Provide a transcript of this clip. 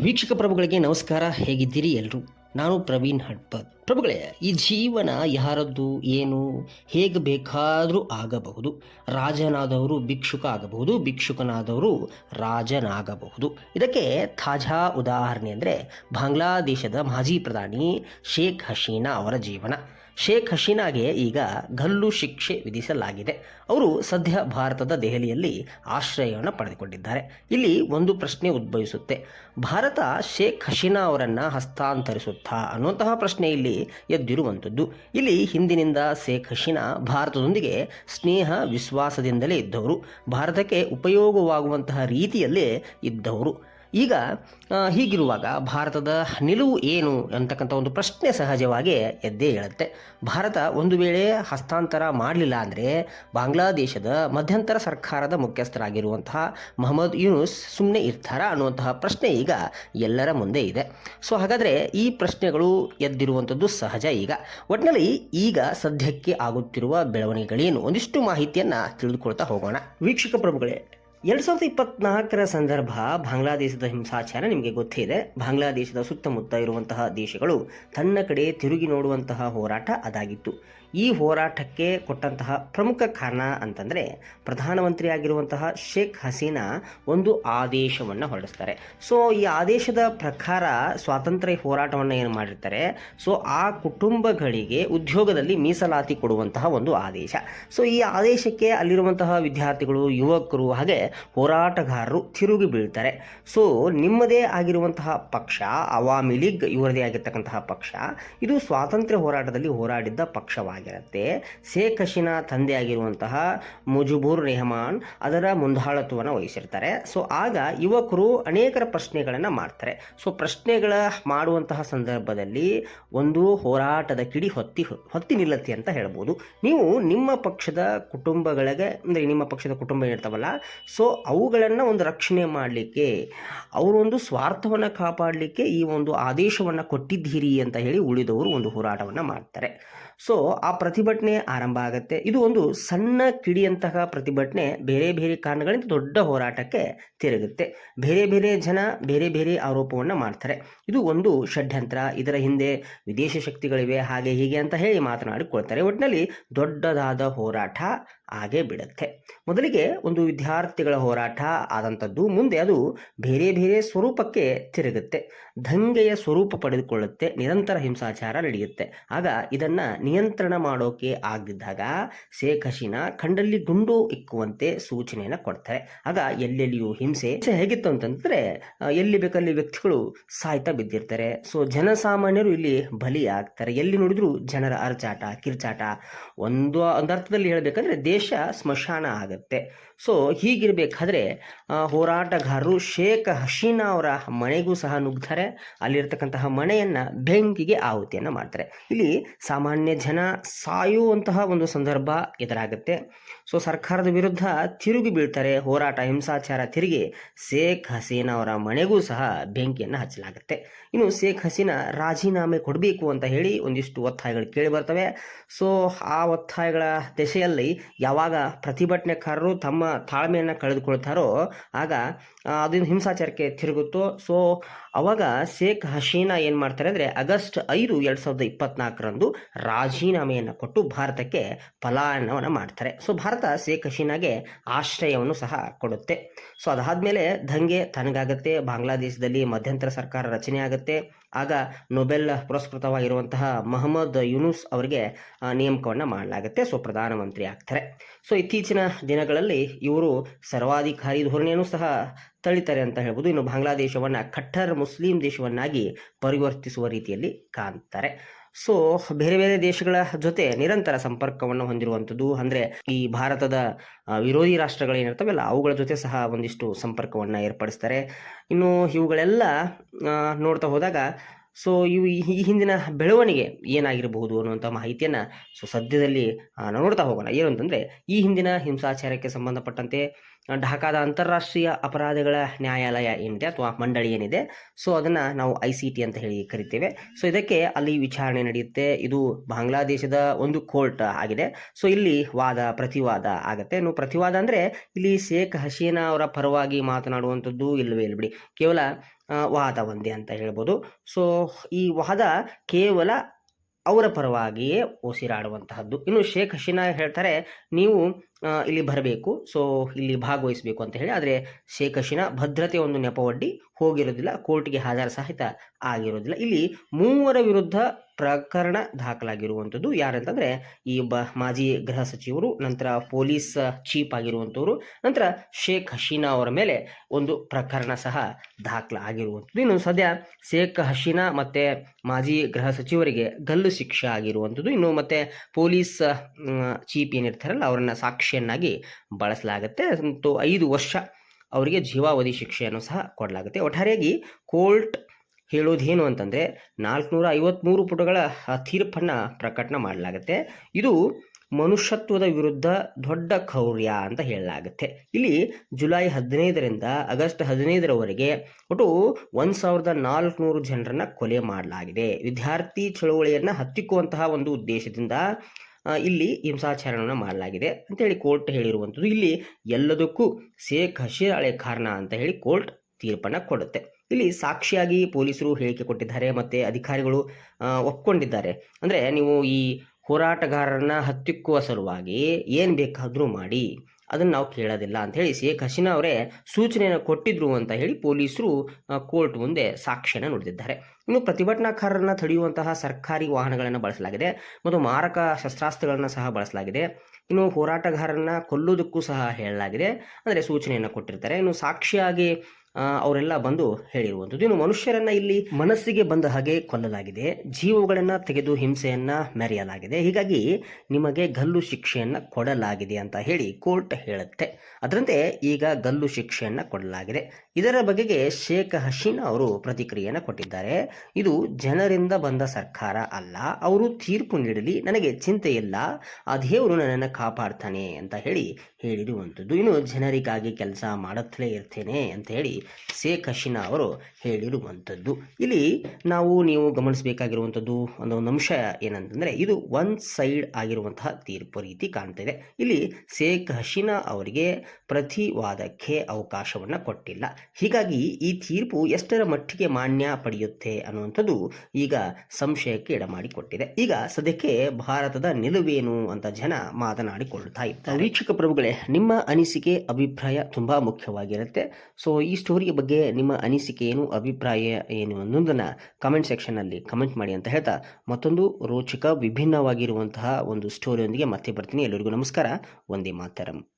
ವೀಕ್ಷಕ ಪ್ರಭುಗಳಿಗೆ ನಮಸ್ಕಾರ, ಹೇಗಿದ್ದೀರಿ ಎಲ್ಲರೂ ನಾನು ಪ್ರವೀಣ್ ಹಡ್ಪದ್. ಪ್ರಭುಗಳೇ, ಈ ಜೀವನ ಯಾರದ್ದು, ಏನು, ಹೇಗೆ ಬೇಕಾದರೂ ಆಗಬಹುದು. ರಾಜನಾದವರು ಭಿಕ್ಷುಕ ಆಗಬಹುದು, ಭಿಕ್ಷುಕನಾದವರು ರಾಜನಾಗಬಹುದು. ಇದಕ್ಕೆ ತಾಜಾ ಉದಾಹರಣೆ ಅಂದರೆ ಬಾಂಗ್ಲಾದೇಶದ ಮಾಜಿ ಪ್ರಧಾನಿ ಶೇಖ್ ಹಸೀನಾ ಅವರ ಜೀವನ. ಶೇಖ್ ಹಸೀನಾಗೆ ಈಗ ಗಲ್ಲು ಶಿಕ್ಷೆ ವಿಧಿಸಲಾಗಿದೆ. ಅವರು ಸದ್ಯ ಭಾರತದ ದೆಹಲಿಯಲ್ಲಿ ಆಶ್ರಯವನ್ನು ಪಡೆದುಕೊಂಡಿದ್ದಾರೆ. ಇಲ್ಲಿ ಒಂದು ಪ್ರಶ್ನೆ ಉದ್ಭವಿಸುತ್ತೆ. ಭಾರತ ಶೇಖ್ ಹಸೀನಾ ಅವರನ್ನು ಹಸ್ತಾಂತರಿಸುತ್ತಾ ಅನ್ನುವಂತಹ ಪ್ರಶ್ನೆ ಇಲ್ಲಿ ಎದ್ದಿರುವಂಥದ್ದು. ಇಲ್ಲಿ ಹಿಂದಿನಿಂದ ಶೇಖ್ ಹಸೀನಾ ಭಾರತದೊಂದಿಗೆ ಸ್ನೇಹ, ವಿಶ್ವಾಸದಿಂದಲೇ ಇದ್ದವರು. ಭಾರತಕ್ಕೆ ಉಪಯೋಗವಾಗುವಂತಹ ರೀತಿಯಲ್ಲೇ ಇದ್ದವರು. ಈಗ ಹೀಗಿರುವಾಗ ಭಾರತದ ನಿಲುವು ಏನು ಅಂತಕ್ಕಂಥ ಒಂದು ಪ್ರಶ್ನೆ ಸಹಜವಾಗಿ ಎದ್ದೇ ಹೇಳುತ್ತೆ. ಭಾರತ ಒಂದು ವೇಳೆ ಹಸ್ತಾಂತರ ಮಾಡಲಿಲ್ಲ ಅಂದರೆ ಬಾಂಗ್ಲಾದೇಶದ ಮಧ್ಯಂತರ ಸರ್ಕಾರದ ಮುಖ್ಯಸ್ಥರಾಗಿರುವಂತಹ ಮೊಹಮ್ಮದ್ ಯೂನುಸ್ ಸುಮ್ಮನೆ ಇರ್ತಾರಾ ಅನ್ನುವಂತಹ ಪ್ರಶ್ನೆ ಈಗ ಎಲ್ಲರ ಮುಂದೆ ಇದೆ. ಸೊ ಹಾಗಾದರೆ ಈ ಪ್ರಶ್ನೆಗಳು ಎದ್ದಿರುವಂಥದ್ದು ಸಹಜ ಈಗ. ಒಟ್ಟಿನಲ್ಲಿ ಈಗ ಸದ್ಯಕ್ಕೆ ಆಗುತ್ತಿರುವ ಬೆಳವಣಿಗೆಗಳೇನು? ಒಂದಿಷ್ಟು ಮಾಹಿತಿಯನ್ನು ತಿಳಿದುಕೊಳ್ತಾ ಹೋಗೋಣ. ವೀಕ್ಷಕ ಪ್ರಭುಗಳೇ ಎರಡು ಸಾವಿರದ ಇಪ್ಪತ್ನಾಲ್ಕರ ಸಂದರ್ಭ ಬಾಂಗ್ಲಾದೇಶದ ಹಿಂಸಾಚಾರ ನಿಮಗೆ ಗೊತ್ತೇ ಇದೆ. ಬಾಂಗ್ಲಾದೇಶದ ಸುತ್ತಮುತ್ತ ಇರುವಂತಹ ದೇಶಗಳು ತನ್ನ ಕಡೆ ತಿರುಗಿ ನೋಡುವಂತಹ ಹೋರಾಟ ಅದಾಗಿತ್ತು. ಈ ಹೋರಾಟಕ್ಕೆ ಕೊಟ್ಟಂತಹ ಪ್ರಮುಖ ಕಾರಣ ಅಂತಂದರೆ ಪ್ರಧಾನಮಂತ್ರಿ ಆಗಿರುವಂತಹ ಶೇಖ್ ಹಸೀನಾ ಒಂದು ಆದೇಶವನ್ನು ಹೊರಡಿಸ್ತಾರೆ. ಸೊ, ಈ ಆದೇಶದ ಪ್ರಕಾರ ಸ್ವಾತಂತ್ರ್ಯ ಹೋರಾಟವನ್ನು ಏನು ಮಾಡಿರ್ತಾರೆ? ಸೊ, ಆ ಕುಟುಂಬಗಳಿಗೆ ಉದ್ಯೋಗದಲ್ಲಿ ಮೀಸಲಾತಿ ಕೊಡುವಂತಹ ಒಂದು ಆದೇಶ. ಸೊ, ಈ ಆದೇಶಕ್ಕೆ ಅಲ್ಲಿರುವಂತಹ ವಿದ್ಯಾರ್ಥಿಗಳು, ಯುವಕರು ಹಾಗೆ ಹೋರಾಟಗಾರರು ತಿರುಗಿ ಬೀಳ್ತಾರೆ. ಸೊ, ನಿಮ್ಮದೇ ಆಗಿರುವಂತಹ ಪಕ್ಷ, ಅವಾಮಿ ಲೀಗ್ ಇವರದೇ ಆಗಿರ್ತಕ್ಕಂತಹ ಪಕ್ಷ, ಇದು ಸ್ವಾತಂತ್ರ್ಯ ಹೋರಾಟದಲ್ಲಿ ಹೋರಾಡಿದ್ದ ಪಕ್ಷವಾಗಿರುತ್ತೆ ಹಸೀನಾ ತಂದೆ ಆಗಿರುವಂತಹ ಮುಜುಬುರ್ ರೆಹಮಾನ್ ಅದರ ಮುಂದಾಳತ್ವವನ್ನು ವಹಿಸಿರ್ತಾರೆ. ಸೊ, ಆಗ ಯುವಕರು ಅನೇಕರ ಪ್ರಶ್ನೆಗಳನ್ನು ಮಾಡ್ತಾರೆ. ಸೊ, ಪ್ರಶ್ನೆಗಳ ಮಾಡುವಂತಹ ಸಂದರ್ಭದಲ್ಲಿ ಒಂದು ಹೋರಾಟದ ಕಿಡಿ ಹೊತ್ತಿ ಹೊತ್ತಿ ನಿಲ್ಲತ್ತೆ ಅಂತ ಹೇಳ್ಬೋದು. ನೀವು ನಿಮ್ಮ ಪಕ್ಷದ ಕುಟುಂಬಗಳಿಗೆ, ಅಂದರೆ ನಿಮ್ಮ ಪಕ್ಷದ ಕುಟುಂಬ ಏನಿರ್ತಾವಲ್ಲ, ಸೊ, ಅವುಗಳನ್ನು ಒಂದು ರಕ್ಷಣೆ ಮಾಡಲಿಕ್ಕೆ ಅವರೊಂದು ಸ್ವಾರ್ಥವನ್ನು ಕಾಪಾಡಲಿಕ್ಕೆ ಈ ಒಂದು ಆದೇಶವನ್ನು ಕೊಟ್ಟಿದ್ದೀರಿ ಅಂತ ಹೇಳಿ ಉಳಿದವರು ಒಂದು ಹೋರಾಟವನ್ನು ಮಾಡ್ತಾರೆ. ಸೊ ಆ ಪ್ರತಿಭಟನೆ ಆರಂಭ ಆಗುತ್ತೆ. ಇದು ಒಂದು ಸಣ್ಣ ಕಿಡಿಯಂತಹ ಪ್ರತಿಭಟನೆ ಬೇರೆ ಬೇರೆ ಕಾರಣಗಳಿಂದ ದೊಡ್ಡ ಹೋರಾಟಕ್ಕೆ ತಿರುಗುತ್ತೆ. ಬೇರೆ ಬೇರೆ ಜನ ಬೇರೆ ಬೇರೆ ಆರೋಪವನ್ನು ಮಾಡ್ತಾರೆ. ಇದು ಒಂದು ಷಡ್ಯಂತ್ರ. ಇದರ ಹಿಂದೆ ವಿದೇಶಿ ಶಕ್ತಿಗಳಿವೆ, ಹಾಗೆ ಹೀಗೆ ಅಂತ ಹೇಳಿ ಮಾತನಾಡಿಕೊಳ್ತಾರೆ. ಒಟ್ಟಿನಲ್ಲಿ ದೊಡ್ಡದಾದ ಹೋರಾಟ ಆಗೇ ಬಿಡುತ್ತೆ. ಮೊದಲಿಗೆ ಒಂದು ವಿದ್ಯಾರ್ಥಿಗಳ ಹೋರಾಟ ಆದಂಥದ್ದು, ಮುಂದೆ ಅದು ಬೇರೆ ಬೇರೆ ಸ್ವರೂಪಕ್ಕೆ ತಿರುಗುತ್ತೆ. ದಂಗೆಯ ಸ್ವರೂಪ ಪಡೆದುಕೊಳ್ಳುತ್ತೆ, ನಿರಂತರ ಹಿಂಸಾಚಾರ ನಡೆಯುತ್ತೆ. ಆಗ ಇದನ್ನು ನಿಯಂತ್ರಣ ಮಾಡೋಕೆ ಆಗದಿದ್ದಾಗ ಶೇಖ್ ಕಂಡಲ್ಲಿ ಗುಂಡು ಇಕ್ಕುವಂತೆ ಸೂಚನೆಯನ್ನು ಕೊಡ್ತಾರೆ. ಆಗ ಎಲ್ಲೆಲ್ಲಿಯೂ ಹಿಂಸೆ. ಹೇಗಿತ್ತು ಅಂತಂದ್ರೆ ಎಲ್ಲಿ ಬೇಕಲ್ಲಿ ವ್ಯಕ್ತಿಗಳು ಸಾಯ್ತಾ ಬಿದ್ದಿರ್ತಾರೆ. ಸೊ, ಜನಸಾಮಾನ್ಯರು ಇಲ್ಲಿ ಬಲಿಯಾಗ್ತಾರೆ. ಎಲ್ಲಿ ನೋಡಿದ್ರು ಜನರ ಅರ್ಚಾಟ, ಕಿರ್ಚಾಟ. ಒಂದು ಒಂದು ಅರ್ಥದಲ್ಲಿ ಹೇಳಬೇಕಂದ್ರೆ ದೇಶ ಸ್ಮಶಾನ ಆಗುತ್ತೆ. ಸೊ ಹೀಗಿರಬೇಕಾದ್ರೆ ಹೋರಾಟಗಾರರು ಶೇಖ್ ಹಸೀನಾ ಅವರ ಮನೆಗೂ ಸಹ ನುಗ್ತಾರೆ. ಅಲ್ಲಿರ್ತಕ್ಕಂತಹ ಮನೆಯನ್ನು ಬೆಂಕಿಗೆ ಆಹುತಿಯನ್ನು ಮಾಡ್ತಾರೆ. ಇಲ್ಲಿ ಸಾಮಾನ್ಯ ಜನ ಸಾಯುವಂತಹ ಒಂದು ಸಂದರ್ಭ ಎದುರಾಗುತ್ತೆ. ಸೊ ಸರ್ಕಾರದ ವಿರುದ್ಧ ತಿರುಗಿ ಬೀಳ್ತಾರೆ. ಹೋರಾಟ, ಹಿಂಸಾಚಾರ ತಿರುಗಿ ಶೇಖ್ ಹಸೀನಾ ಅವರ ಮನೆಗೂ ಸಹ ಬೆಂಕಿಯನ್ನು ಹಚ್ಚಲಾಗುತ್ತೆ. ಇನ್ನು ಶೇಖ್ ಹಸೀನಾ ರಾಜೀನಾಮೆ ಕೊಡಬೇಕು ಅಂತ ಹೇಳಿ ಒಂದಿಷ್ಟು ಒತ್ತಾಯಗಳು ಕೇಳಿ ಬರ್ತವೆ. ಸೊ ಆ ಒತ್ತಾಯಗಳ ದೆಸೆಯಲ್ಲಿ ಯಾವಾಗ ಪ್ರತಿಭಟನೆಕಾರರು ತಮ್ಮ ತಾಳ್ಮೆಯನ್ನು ಕಳೆದುಕೊಳ್ತಾರೋ ಆಗ ಆ, ಅದು ಹಿಂಸಾಚಾರಕ್ಕೆ ತಿರುಗುತ್ತೋ. ಸೊ ಅವಾಗ ಶೇಖ್ ಹಸೀನಾ ಏನು ಮಾಡ್ತಾರೆ ಅಂದರೆ ಆಗಸ್ಟ್ ಐದು ಎರಡು ಸಾವಿರದ ಇಪ್ಪತ್ನಾಲ್ಕರಂದು ರಾಜೀನಾಮೆಯನ್ನು ಕೊಟ್ಟು ಭಾರತಕ್ಕೆ ಪಲಾಯನವನ್ನು ಮಾಡ್ತಾರೆ. ಸೊ ಭಾರತ ಶೇಖ್ ಹಸೀನಾಗೆ ಆಶ್ರಯವನ್ನು ಸಹ ಕೊಡುತ್ತೆ. ಸೊ ಅದಾದಮೇಲೆ ದಂಗೆ ತನಗಾಗುತ್ತೆ ಬಾಂಗ್ಲಾದೇಶದಲ್ಲಿ ಮಧ್ಯಂತರ ಸರ್ಕಾರ ರಚನೆ ಆಗುತ್ತೆ. ಆಗ ನೊಬೆಲ್ ಪುರಸ್ಕೃತವಾಗಿರುವಂತಹ ಮೊಹಮ್ಮದ್ ಯೂನುಸ್ ಅವರಿಗೆ ನೇಮಕವನ್ನು ಮಾಡಲಾಗುತ್ತೆ. ಸೊ ಪ್ರಧಾನಮಂತ್ರಿ ಆಗ್ತಾರೆ. ಸೊ ಇತ್ತೀಚಿನ ದಿನಗಳಲ್ಲಿ ಇವರು ಸರ್ವಾಧಿಕಾರಿ ಧೋರಣೆಯನ್ನು ಸಹ ತಳಿತಾರೆ ಅಂತ ಹೇಳ್ಬೋದು. ಇನ್ನು ಬಾಂಗ್ಲಾದೇಶವನ್ನು ಕಟ್ಟರ್ ಮುಸ್ಲಿಂ ದೇಶವನ್ನಾಗಿ ಪರಿವರ್ತಿಸುವ ರೀತಿಯಲ್ಲಿ ಕಾಣ್ತಾರೆ. ಸೊ ಬೇರೆ ಬೇರೆ ದೇಶಗಳ ಜೊತೆ ನಿರಂತರ ಸಂಪರ್ಕವನ್ನು ಹೊಂದಿರುವಂಥದ್ದು, ಅಂದರೆ ಈ ಭಾರತದ ವಿರೋಧಿ ರಾಷ್ಟ್ರಗಳೇನಿರ್ತವೆಲ್ಲ ಅವುಗಳ ಜೊತೆ ಸಹ ಒಂದಿಷ್ಟು ಸಂಪರ್ಕವನ್ನು ಏರ್ಪಡಿಸ್ತಾರೆ. ಇನ್ನು ಇವುಗಳೆಲ್ಲ ನೋಡ್ತಾ ಹೋದಾಗ ಸೊ ಇವು ಈ ಹಿಂದಿನ ಬೆಳವಣಿಗೆ ಏನಾಗಿರಬಹುದು ಅನ್ನುವಂಥ ಮಾಹಿತಿಯನ್ನು ಸೊ ಸದ್ಯದಲ್ಲಿ ನೋಡ್ತಾ ಹೋಗೋಣ. ಏನು ಅಂತಂದರೆ, ಈ ಹಿಂದಿನ ಹಿಂಸಾಚಾರಕ್ಕೆ ಸಂಬಂಧಪಟ್ಟಂತೆ ಢಾಕಾದ ಅಂತಾರಾಷ್ಟ್ರೀಯ ಅಪರಾಧಗಳ ನ್ಯಾಯಾಲಯ ಏನಿದೆ ಅಥವಾ ಮಂಡಳಿ ಏನಿದೆ, ಸೊ ಅದನ್ನು ನಾವು ಐ ಸಿ ಟಿ ಅಂತ ಹೇಳಿ ಕರಿತೇವೆ. ಸೊ ಇದಕ್ಕೆ ಅಲ್ಲಿ ವಿಚಾರಣೆ ನಡೆಯುತ್ತೆ. ಇದು ಬಾಂಗ್ಲಾದೇಶದ ಒಂದು ಕೋರ್ಟ್ ಆಗಿದೆ. ಸೊ ಇಲ್ಲಿ ವಾದ, ಪ್ರತಿವಾದ ಆಗುತ್ತೆ. ಇನ್ನು ಪ್ರತಿವಾದ ಅಂದರೆ ಇಲ್ಲಿ ಶೇಖ್ ಹಸೀನಾ ಅವರ ಪರವಾಗಿ ಮಾತನಾಡುವಂಥದ್ದು ಇಲ್ಲವೇ ಇಲ್ಲ ಬಿಡಿ ಕೇವಲ ವಾದ ಒಂದೇ ಅಂತ ಹೇಳ್ಬೋದು. ಸೊ ಈ ವಾದ ಕೇವಲ ಅವರ ಪರವಾಗಿಯೇ ಉಸಿರಾಡುವಂತಹದ್ದು ಇನ್ನು ಶೇಖ್ ಹಸೀನಾ ಹೇಳ್ತಾರೆ, ನೀವು ಇಲ್ಲಿ ಬರಬೇಕು. ಸೊ ಇಲ್ಲಿ ಭಾಗವಹಿಸಬೇಕು ಅಂತ ಹೇಳಿ, ಆದರೆ ಹಸೀನಾ ಭದ್ರತೆ ಒಂದು ನೆಪವಡ್ಡಿ ಹೋಗಿರೋದಿಲ್ಲ ಕೋರ್ಟ್ಗೆ ಹಾಜರ ಸಹಿತ ಆಗಿರೋದಿಲ್ಲ. ಇಲ್ಲಿ ಮೂವರ ವಿರುದ್ಧ ಪ್ರಕರಣ ದಾಖಲಾಗಿರುವಂಥದ್ದು ಯಾರಂತಂದರೆ, ಈ ಬ, ಮಾಜಿ ಗೃಹ ಸಚಿವರು, ನಂತರ ಪೊಲೀಸ್ ಚೀಫ್ ಆಗಿರುವಂಥವರು ನಂತರ ಶೇಖ್ ಹಸೀನಾ ಅವರ ಮೇಲೆ ಒಂದು ಪ್ರಕರಣ ಸಹ ದಾಖಲಾಗಿರುವಂಥದ್ದು ಇನ್ನು ಸದ್ಯ ಶೇಖ್ ಹಸೀನಾ ಮತ್ತು ಮಾಜಿ ಗೃಹ ಸಚಿವರಿಗೆ ಗಲ್ಲು ಶಿಕ್ಷೆ ಆಗಿರುವಂಥದ್ದು ಇನ್ನು ಮತ್ತು ಪೊಲೀಸ್ ಚೀಫ್ ಏನಿರ್ತಾರಲ್ಲ, ಅವರನ್ನ ಸಾಕ್ಷಿಯನ್ನಾಗಿ ಬಳಸಲಾಗುತ್ತೆ. ಮತ್ತು ಐದು ವರ್ಷ ಅವರಿಗೆ ಜೀವಾವಧಿ ಶಿಕ್ಷೆಯನ್ನು ಸಹ ಕೊಡಲಾಗುತ್ತೆ. ಒಟ್ಟಾರೆಯಾಗಿ ಕೋರ್ಟ್ ಹೇಳೋದೇನು ಅಂತಂದರೆ ನಾಲ್ಕುನೂರ ಐವತ್ತ್ಮೂರು ಪುಟಗಳ ತೀರ್ಪನ್ನು ಪ್ರಕಟಣೆ ಮಾಡಲಾಗುತ್ತೆ. ಇದು ಮನುಷ್ಯತ್ವದ ವಿರುದ್ಧ ದೊಡ್ಡ ಕೌರ್ಯ ಅಂತ ಹೇಳಲಾಗುತ್ತೆ. ಇಲ್ಲಿ ಜುಲೈ ಹದಿನೈದರಿಂದ ಆಗಸ್ಟ್ ಹದಿನೈದರವರೆಗೆ ಒಟ್ಟು ಒಂದು ಸಾವಿರದ ನಾಲ್ಕುನೂರು ಜನರನ್ನು ಕೊಲೆ ಮಾಡಲಾಗಿದೆ. ವಿದ್ಯಾರ್ಥಿ ಚಳುವಳಿಯನ್ನು ಹತ್ತಿಕ್ಕುವಂತಹ ಒಂದು ಉದ್ದೇಶದಿಂದ ಇಲ್ಲಿ ಹಿಂಸಾಚಾರವನ್ನು ಮಾಡಲಾಗಿದೆ ಅಂತೇಳಿ ಕೋರ್ಟ್ ಹೇಳಿರುವಂಥದ್ದು. ಇಲ್ಲಿ ಎಲ್ಲದಕ್ಕೂ ಶೇಖ್ ಅಳೆ ಕಾರಣ ಅಂತ ಹೇಳಿ ಕೋರ್ಟ್ ತೀರ್ಪನ್ನು ಕೊಡುತ್ತೆ. ಇಲ್ಲಿ ಸಾಕ್ಷಿಯಾಗಿ ಪೊಲೀಸರು ಹೇಳಿಕೆ ಕೊಟ್ಟಿದ್ದಾರೆ ಮತ್ತೆ ಅಧಿಕಾರಿಗಳು ಒಪ್ಕೊಂಡಿದ್ದಾರೆ. ಅಂದರೆ ನೀವು ಈ ಹೋರಾಟಗಾರರನ್ನ ಹತ್ತಿಕ್ಕುವ ಸಲುವಾಗಿ ಏನು ಬೇಕಾದರೂ ಮಾಡಿ ಅದನ್ನು ನಾವು ಕೇಳೋದಿಲ್ಲ ಅಂತ ಹೇಳಿ ಶೇಖ್ ಹಸೀನಾ ಅವರೇ ಸೂಚನೆಯನ್ನು ಕೊಟ್ಟಿದ್ರು ಅಂತ ಹೇಳಿ ಪೊಲೀಸರು ಕೋರ್ಟ್ ಮುಂದೆ ಸಾಕ್ಷ್ಯನ ನುಡಿದಿದ್ದಾರೆ. ಇನ್ನು ಪ್ರತಿಭಟನಾಕಾರರನ್ನ ತಡೆಯುವಂತಹ ಸರ್ಕಾರಿ ವಾಹನಗಳನ್ನು ಬಳಸಲಾಗಿದೆ ಮತ್ತು ಮಾರಕ ಶಸ್ತ್ರಾಸ್ತ್ರಗಳನ್ನು ಸಹ ಬಳಸಲಾಗಿದೆ. ಇನ್ನು ಹೋರಾಟಗಾರರನ್ನ ಕೊಲ್ಲುವುದಕ್ಕೂ ಸಹ ಹೇಳಲಾಗಿದೆ. ಅಂದರೆ ಸೂಚನೆಯನ್ನು ಕೊಟ್ಟಿರ್ತಾರೆ. ಇನ್ನು ಸಾಕ್ಷಿಯಾಗಿ ಅವರೆಲ್ಲ ಬಂದು ಹೇಳಿರುವಂಥದ್ದು. ಇನ್ನು ಮನುಷ್ಯರನ್ನ ಇಲ್ಲಿ ಮನಸ್ಸಿಗೆ ಬಂದ ಹಾಗೆ ಕೊಲ್ಲಲಾಗಿದೆ. ಜೀವಗಳನ್ನ ತೆಗೆದು ಹಿಂಸೆಯನ್ನ ಮೆರೆಯಲಾಗಿದೆ. ಹೀಗಾಗಿ ನಿಮಗೆ ಗಲ್ಲು ಶಿಕ್ಷೆಯನ್ನ ಕೊಡಲಾಗಿದೆ ಅಂತ ಹೇಳಿ ಕೋರ್ಟ್ ಹೇಳುತ್ತೆ. ಅದರಂತೆ ಈಗ ಗಲ್ಲು ಶಿಕ್ಷೆಯನ್ನ ಕೊಡಲಾಗಿದೆ. ಇದರ ಬಗೆಗೆ ಶೇಖ್ ಹಸೀನಾ ಅವರು ಪ್ರತಿಕ್ರಿಯೆಯನ್ನು ಕೊಟ್ಟಿದ್ದಾರೆ. ಇದು ಜನರಿಂದ ಬಂದ ಸರ್ಕಾರ ಅಲ್ಲ. ಅವರು ತೀರ್ಪು ನೀಡಲಿ, ನನಗೆ ಚಿಂತೆ ಇಲ್ಲ. ಆ ದೇವರು ನನ್ನನ್ನು ಕಾಪಾಡ್ತಾನೆ ಅಂತ ಹೇಳಿ ಹೇಳಿರುವಂಥದ್ದು. ಇನ್ನು ಜನರಿಗಾಗಿ ಕೆಲಸ ಮಾಡುತ್ತಲೇ ಇರ್ತೇನೆ ಅಂತ ಹೇಳಿ ಶೇಖ್ ಹಸೀನಾ ಅವರು ಹೇಳಿರುವಂಥದ್ದು. ಇಲ್ಲಿ ನಾವು, ನೀವು ಗಮನಿಸಬೇಕಾಗಿರುವಂಥದ್ದು ಒಂದು ಒಂದು ಅಂಶ ಏನಂತಂದರೆ, ಇದು ಒನ್ ಸೈಡ್ ಆಗಿರುವಂತಹ ತೀರ್ಪು ರೀತಿ ಕಾಣ್ತಾ ಇದೆ. ಇಲ್ಲಿ ಶೇಖ್ ಹಸೀನಾ ಅವರಿಗೆ ಪ್ರತಿವಾದಕ್ಕೆ ಅವಕಾಶವನ್ನು ಕೊಟ್ಟಿಲ್ಲ. ಹೀಗಾಗಿ ಈ ತೀರ್ಪು ಎಷ್ಟರ ಮಟ್ಟಿಗೆ ಮಾನ್ಯ ಪಡೆಯುತ್ತೆ ಅನ್ನುವಂಥದ್ದು ಈಗ ಸಂಶಯಕ್ಕೆ ಎಡಮಾಡಿಕೊಟ್ಟಿದೆ. ಈಗ ಸದ್ಯಕ್ಕೆ ಭಾರತದ ನಿಲುವೇನು ಅಂತ ಜನ ಮಾತನಾಡಿಕೊಳ್ಳುತ್ತಾ ಇದ್ದಾರೆ. ವೀಕ್ಷಕ ಪ್ರಭುಗಳೇ, ನಿಮ್ಮ ಅನಿಸಿಕೆ, ಅಭಿಪ್ರಾಯ ತುಂಬಾ ಮುಖ್ಯವಾಗಿರುತ್ತೆ. ಸೊ ಈ ಸ್ಟೋರಿಯ ಬಗ್ಗೆ ನಿಮ್ಮ ಅನಿಸಿಕೆ ಏನು, ಅಭಿಪ್ರಾಯ ಏನು ಅನ್ನೋದನ್ನು ಕಮೆಂಟ್ ಸೆಕ್ಷನ್ನಲ್ಲಿ ಕಮೆಂಟ್ ಮಾಡಿ ಅಂತ ಹೇಳ್ತಾ ಮತ್ತೊಂದು ರೋಚಕ ವಿಭಿನ್ನವಾಗಿರುವಂತಹ ಒಂದು ಸ್ಟೋರಿಯೊಂದಿಗೆ ಮತ್ತೆ ಬರ್ತೀನಿ. ಎಲ್ಲರಿಗೂ ನಮಸ್ಕಾರ. ಒಂದೇ ಮಾತರಂ.